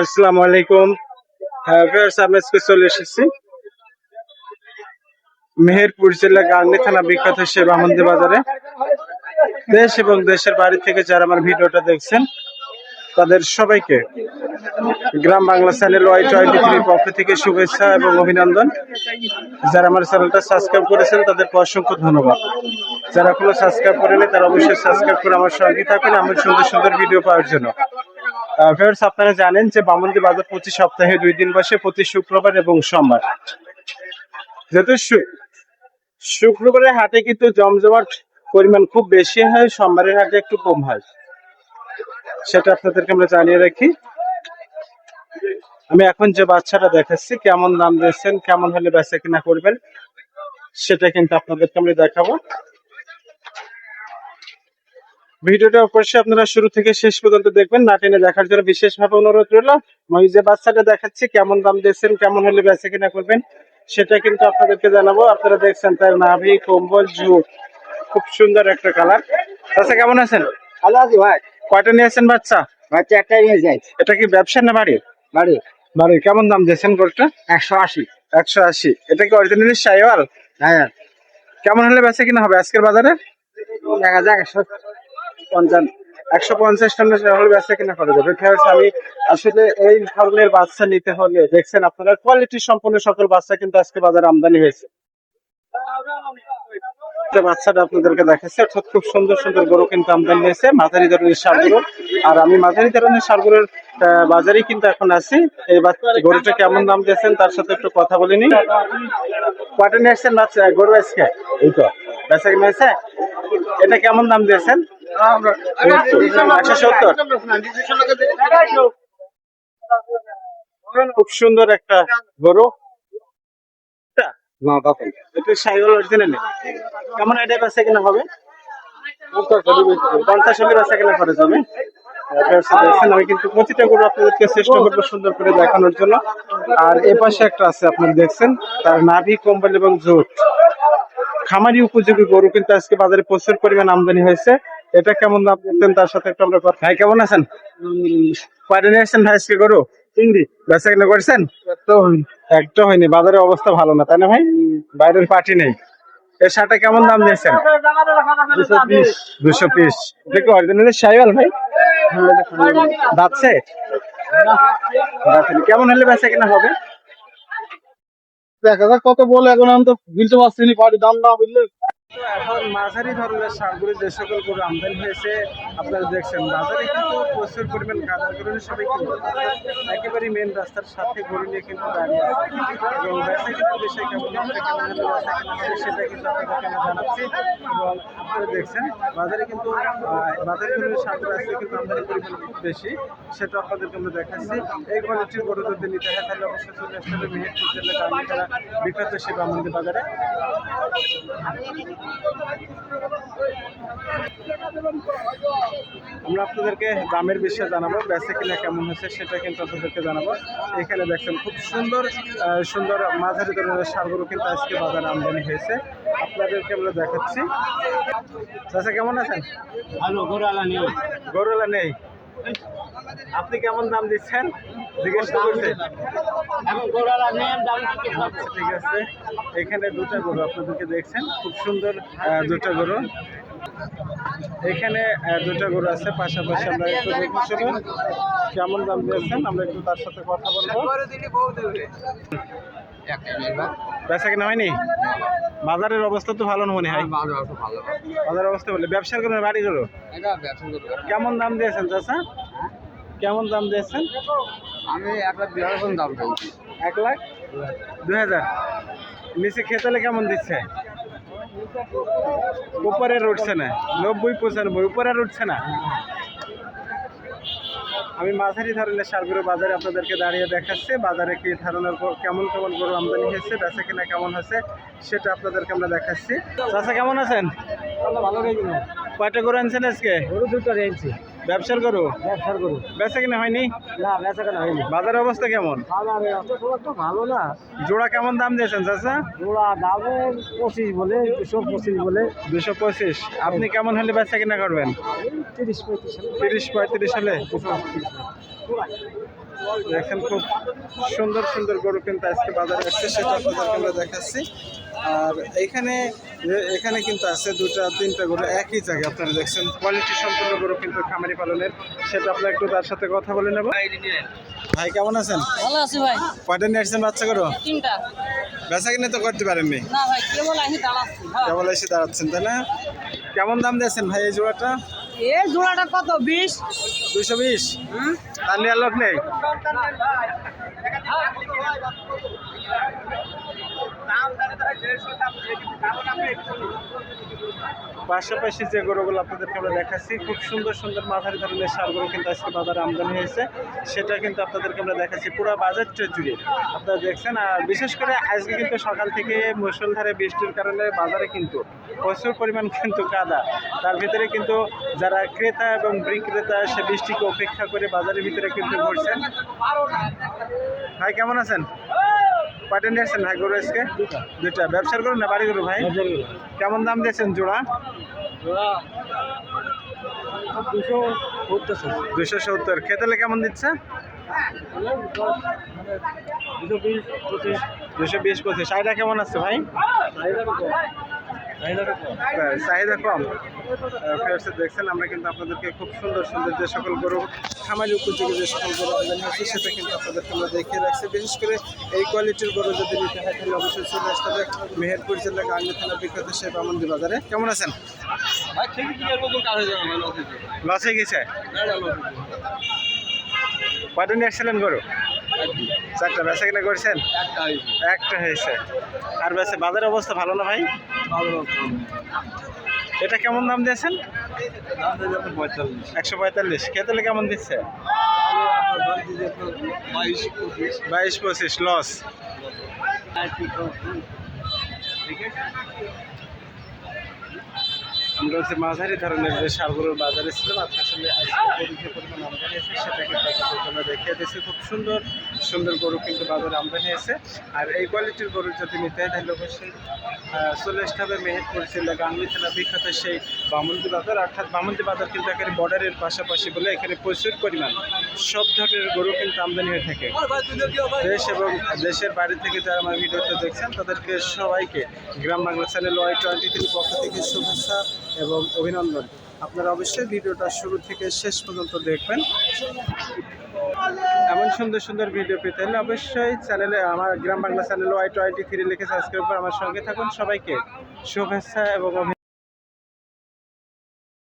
আসসালামু আলাইকুম। হ্যাঁ ভিউয়ার্স আমি আজকে চলে এসেছি। মেহেরপুর জেলা গাংনী থানা বিখ্যাত সেবামন্দি বাজারে। দেশ এবং দেশের বাড়ি থেকে যারা আমার ভিডিওটা দেখছেন, তাদের সবাইকে Gram Bangla channel Y twenty থ্রির পক্ষ থেকে শুভেচ্ছা এবং অভিনন্দন। যারা আমার চ্যানেলটা সাবস্ক্রাইব করেছেন, তাদেরকে অসংখ্য ধন্যবাদ। যারা এখনও সাবস্ক্রাইব করেনি তারা অবশ্যই সাবস্ক্রাইব করে আমার সঙ্গে থাকুন। আমার সুন্দর সুন্দর ভিডিও পাওয়ার জন্য। আপনারা জানেন যে বামন্দি বাজার প্রতি সপ্তাহে দুই দিন বসে, প্রতি শুক্রবার এবং সোমবার। যেহেতু শুক্রবারের হাটে কিন্তু জমজমাট পরিমাণ খুব বেশি হয়, সোমবারের হাটে একটু কম হয়। সেটা আপনাদেরকে আমরা জানিয়ে রাখি। আমি এখন যে বাচ্চাটা দেখাচ্ছি, কেমন দাম দিচ্ছেন কেমন হলে বেচা কিনা করবেন, সেটা কিন্তু আপনাদেরকে আমরা দেখাবো। ভিডিওটা অবশ্যই আপনারা শুরু থেকে শেষ পর্যন্ত দেখবেন না টেনে দেখার জন্য বিশেষভাবে অনুরোধ রইল। আমি যে বাচ্চাটা দেখাচ্ছি কেমন দাম দিচ্ছেন কেমন হলে বেচা কিনা করবেন সেটা কিন্তু আপনাদেরকে জানাব। আপনারা দেখছেন তার নাভি কম্বল জুট খুব সুন্দর একটা কালার। আচ্ছা কেমন আছেন? ভালো আছি ভাই। কয়টা নিয়েছেন বাচ্চা? বাচ্চা একটাই নিয়ে যাই এটা কি ব্যবসা না বাড়ি বাড়ি বাড়ি কেমন দাম দিয়েছেন গোলটা একশো আশি। একশো আশি। এটা কি অরিজিনালি সাইওয়াল হ্যাঁ। কেমন হলে বেচা কিনা হবে আজকের বাজারে? দেখা যাক একশো পঞ্চাশ টনের বেচা কিনা আমি আসলে এই ধরনের বাচ্চা নিতে হলে, দেখছেন আপনারা কোয়ালিটি সম্পন্ন সকল বাচ্চা কিন্তু আজকে আমদানি হয়েছে। বাচ্চাটা আপনাদেরকে দেখাচ্ছে, অর্থাৎ খুব সুন্দর সুন্দর গরু কিন্তু আমদানি হয়েছে, মাঝারি ধরনের সারগুলো আর আমি মাঝারি ধরনের সারগুলোর বাজারেই কিন্তু এখন আছি। এই গরুটা কেমন দাম দিয়েছেন তার সাথে একটু কথা বলে নি কয়টা নিয়ে আসছেন গরু আজকে? এই তো, বেচা কিনা এটা কেমন দাম দিয়েছেন? একশো সত্তর। খুব সুন্দর একটা গরু? না এটা অরিজিনালি কেমন এটা হবে? আমি কিন্তু প্রতিটা গরু আপনাদেরকে সুন্দর করে দেখানোর জন্য। আর এ পাশে একটা আছে, আপনারা দেখছেন, তার নাভি কম্বল এবং জোট। খামারি উপযোগী গরু কিন্তু আজকে বাজারে প্রচুর পরিমাণ আমদানি হয়েছে। এটা কেমন দাম দিতেন? তার সাথে একটু আমরা কথা ভাই কেমন আছেন? কয়টা নিয়ে আসছেন ভাই আজকে গরু? চিংড়ি বেচা কিনা করেছেন? একটা হয়নি। বাজারের অবস্থা ভালো না তাই না ভাই? বাইরের পার্টি নেই। এর শার্টটা কেমন দাম দিয়েছেন? দুশো পিস দেখো অরিজিনালি সাইওয়াল ভাই? দাচ্ছে দাঁতছে। কেমন হলে বেচা কিনা হবে? দেখা যাক কত বলে এখন আমি তো বুঝতে পারছি না বাড়ি দাম না বুঝলে এখন মাঝারি ধরনের সারগুলো যে সকল গরু আমদানি হয়েছে, আপনারা দেখছেন বাজারে কিন্তু প্রচুর পরিমাণ গাদার গরু সবাই কিন্তু একেবারে মেন রাস্তার সাথে গরু নিয়ে কিন্তু দাঁড়িয়ে আছে। এবং বেচা কিনার বিষয়ে কেমন সেটা কিন্তু আপনাদেরকে জানাচ্ছি। এবং আপনারা দেখছেন, বাজারে কিন্তু বাজারে গরুর সারগুলো আছে কিন্তু আমদানি পরিমাণ বেশি। সেটা আপনাদেরকে আমরা দেখাচ্ছি। এই কোয়ালিটির গরু যদি নিতে হয়, তাহলে অবশ্যই চলে আসতে হবে। গান্ধীপাড়া বিখ্যাত শিবা মন্দির বাজারে। আমরা আপনাদেরকে দামের বিষয়ে জানাব বেচে কিনা কেমন হয়েছে সেটা কিন্তু আপনাদেরকে জানাব। এখানে দেখছেন খুব সুন্দর সুন্দর মাঝারি ধরনের সারগুলো কিন্তু আজকে বাজারে আমদানি হয়েছে। আপনাদেরকে আমরা দেখাচ্ছি। চাচা কেমন আছেন? ভালো গোড়ালা নিয়ে গরুলা নেই? আপনি কেমন দাম দিচ্ছেন? জিজ্ঞেস আচ্ছা ঠিক আছে। এখানে দুটো গরু আপনাদেরকে দেখছেন। খুব সুন্দর দুটো গরু। এখানে দুটা গরু আছে। পাশাপাশি আমরা একটু দেখে শুনি কেমন দাম দিয়েছেন? আমরা একটু তার সাথে কথা বলব। বেচা কিনা হয়নি? বাজারের অবস্থা তো ভালো মনে হয়? বাজারের অবস্থা বলে ব্যবসার কোনো বাড়ি গরু কেমন দাম দিয়েছেন চাচা? কেমন দাম দিয়েছেন? আমি একটা বিহার দাম চাইছি এক লাখ? দুই হাজার। নিচে খেতালে কেমন দিচ্ছে? উপরে উঠছে না। নব্বই পঁচানব্বই। উপরে উঠছে না? আমি মাঝারি ধরনের সারগুলো বাজারে আপনাদেরকে দাঁড়িয়ে দেখাচ্ছি। বাজারে কি ধরনের কেমন কেমন গরু আমদানি হয়েছে বেচা কিনা কেমন হয়েছে সেটা আপনাদেরকে আমরা দেখাচ্ছি। চাষা কেমন আছেন? ভালো কয়টা গরু আনছেন আজকে? গরু দুটো রেঞ্চি ব্যবসার গরু? ব্যবসার গরু। বেচা কিনা হয়নি? না বেচা কেনা হয়নি। বাজারের অবস্থা কেমন? বাজারে অত তো ভালো না। জোড়া কেমন দাম দিয়েছেন চাচা? জোড়া দাম পঁচিশ বলে দুশো পঁচিশ বলে। দুশো পঁচিশ। আপনি কেমন হলে বেচা কিনা করবেন? তিরিশ পঁয়ত্রিশ তিরিশ পঁয়ত্রিশ হলে। দেখেন খুব সুন্দর সুন্দর গরু কিন্তু আজকে বাজারে আসছে সেটা আপনাদেরকে আমরা দেখাচ্ছি। আর এখানে এখানে কিন্তু আছে দুটা তিনটা গরু একই জায়গায় আপনারা দেখছেন কোয়ালিটি সম্পূর্ণ গরু কিন্তু খামারি পালনের সেটা আপনার একটু তার সাথে কথা বলে নেব ভাই কেমন আছেন ভালো আছি ভাই কয়টা নিয়ে আসছেন বাচ্চা গরু তিনটা বেচা কিনে তো করতে পারেননি না ভাই কেবল আসি দাঁড়াচ্ছি হ্যাঁ। কেবল এসে দাঁড়াচ্ছেন তাই না কেমন দাম দিয়েছেন ভাই এই জোড়াটা এই জোড়াটা কত বিশ দুইশো বিশ তার নিয়ে লোক নেই পাশাপাশি যে গরুগুলো আপনাদেরকে আমরা দেখাচ্ছি, খুব সুন্দর সুন্দর মাথারি ধরনের সার গরু কিন্তু আজকে বাজারে আমদানি হয়েছে। সেটা কিন্তু আপনাদেরকে আমরা দেখাচ্ছি পুরো বাজারটা জুড়ে। আপনারা দেখছেন, আর বিশেষ করে আজকে কিন্তু সকাল থেকে মুসলধারে বৃষ্টির কারণে বাজারে কিন্তু প্রচুর পরিমাণ কিন্তু কাদা। তার ভিতরে কিন্তু যারা ক্রেতা এবং বিক্রেতা, সে বৃষ্টিকে উপেক্ষা করে বাজারের ভিতরে কিন্তু ঘুরছেন। ভাই, কেমন আছেন? কয়টা নিয়ে আসছেন ভাই গরু আজকে? দুটা ব্যবসার গরু না বাড়ি গরু ভাই? কেমন দাম দিয়েছেন জোড়া? দুশো সত্তর। খেতেলে কেমন দিচ্ছে? দুশো বিশ পঁচিশ। চাহিদা কেমন আছে ভাই? চাহিদা কম। দেখছেন আমরা কিন্তু আপনাদেরকে খুব সুন্দর সুন্দর যে সকল গরু খামারি উপযোগী যে সকল গরু আমদানি হচ্ছে সেটা কিন্তু আপনাদেরকে আমরা দেখিয়ে রাখছি। বিশেষ করে এই কোয়ালিটির গরু যদি নিতে হয় তাহলে অবশ্যই চলে আসতে হবে মেহেরপুর জেলা গাঙ্গি থানা বিখ্যাত সেই বামন্দি বাজারে। কেমন আছেন? হয়ে আছে লস হয়ে গেছে কয়টা নিয়ে আসছিলেন গরু? চারটা। বেচা কিনা করছেন? একটা একটা হয়েছে। আর বেচে বাজারের অবস্থা ভালো না ভাই? ভালো এটা কেমন দাম দিয়েছেন? একশো পঁয়তাল্লিশ। খেতেলে কেমন দিচ্ছে? বাইশ পঁচিশ লস। আমরা হচ্ছে মাঝারি ধরনের যে সারগুলোর বাজারে ছিলাম আপনার সঙ্গে আমদানি আছে সেটা কিন্তু আপনাদেরকে আমরা দেখিয়ে দিচ্ছি খুব সুন্দর সুন্দর গরু কিন্তু বাজারে আমদানি আছে আর এই কোয়ালিটির গরু যদি নিতে তাহলে অবশ্যই চলে আসতে হবে মেহেরপুর জেলা গাঙ্গি থানা বিখ্যাত সেই বামন্দি বাজার, অর্থাৎ বামন্দি বাজার কিন্তু এখানে বর্ডারের পাশাপাশি বলে এখানে প্রচুর পরিমাণ সব ধরনের গরু কিন্তু আমদানি হয়ে থাকে। দেশ এবং দেশের বাইরে থেকে যারা আমার ভিডিওতে দেখছেন, তাদেরকে সবাইকে Gram Bangla channel Y twenty three পক্ষ থেকে শুভেচ্ছা। এবং অভিনন্দন। আপনারা অবশ্যই ভিডিওটা শুরু থেকে শেষ পর্যন্ত দেখবেন। এমন সুন্দর সুন্দর ভিডিও পেতে হলে অবশ্যই চ্যানেলে, আমার Gram Bangla channel Y twenty three লিখে সাবস্ক্রাইব করে আমার সঙ্গে থাকুন। সবাইকে শুভেচ্ছা এবং